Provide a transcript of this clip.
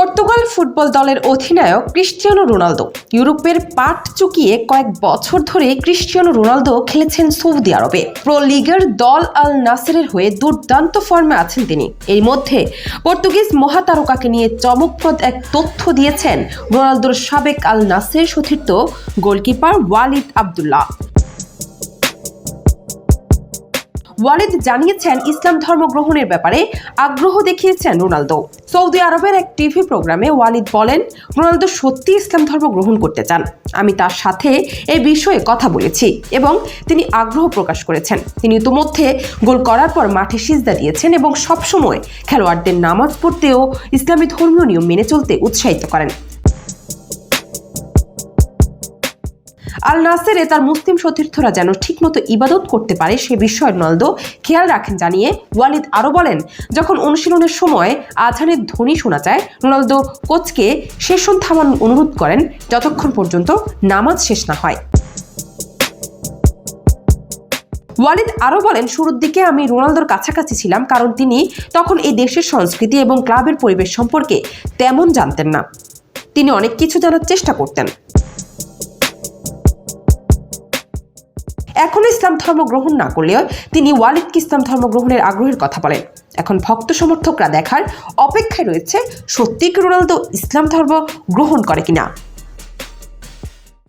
Portugal football দলের অধিনায়ক Cristiano Ronaldo. ইউরোপের পাট চুকিয়ে কয়েক বছর ধরে ক্রিশ্চিয়ানো রোনালদো খেলেছেন সৌদি আরবে। প্রো লিগের দল আল নাসেরের হয়ে দুর্দান্ত ফর্মে আছেন তিনি। এর মধ্যে পর্তুগিজ মহাতারকাকে নিয়ে চমকপ্রদ এক তথ্য দিয়েছেন রোনালদোর সাবেক আল নাসের সতীর্থ গোলকিপার ওয়ালিদ আবদুল্লাহ। ওয়ালিদ জানিয়েছেন, ইসলাম ধর্ম গ্রহণের ব্যাপারে আগ্রহ দেখিয়েছেন রোনালদো। সৌদি আরবের এক টিভি প্রোগ্রামে ওয়ালিদ বলেন, রোনালদো সত্যি ইসলাম ধর্ম গ্রহণ করতে চান। আমি তার সাথে এ বিষয়ে কথা বলেছি এবং তিনি আগ্রহ প্রকাশ করেছেন। তিনি ইতিমধ্যে গোল করার পর মাঠে সিজদা দিয়েছেন এবং সবসময় খেলোয়াড়দের নামাজ পড়তে ও ইসলামী ধর্মীয় নিয়ম মেনে চলতে উৎসাহিত করেন। আল নাসেরে তার মুসলিম সতীর্থরা যেন ঠিকমতো ইবাদত করতে পারে সে বিষয়ে রোনালদো খেয়াল রাখেন জানিয়ে ওয়ালিদ আরও বলেন, যখন অনুশীলনের সময় আজানের ধ্বনি শোনা যায় রোনালদো কোচকে সেশন থামানোর অনুরোধ করেন যতক্ষণ পর্যন্ত নামাজ শেষ না হয়। ওয়ালিদ আরও বলেন, শুরুর দিকে আমি রোনালদোর কাছাকাছি ছিলাম কারণ তিনি তখন এই দেশের সংস্কৃতি এবং ক্লাবের পরিবেশ সম্পর্কে তেমন জানতেন না। তিনি অনেক কিছু জানার চেষ্টা করতেন। এখনও ইসলাম ধর্ম গ্রহণ না করলেও তিনি ওয়ালিদকে ইসলাম ধর্ম গ্রহণের আগ্রহের কথা বলেন। এখন ভক্ত সমর্থকরা দেখার অপেক্ষায় রয়েছে, সত্যি কি রোনালদো ইসলাম ধর্ম গ্রহণ করে কিনা?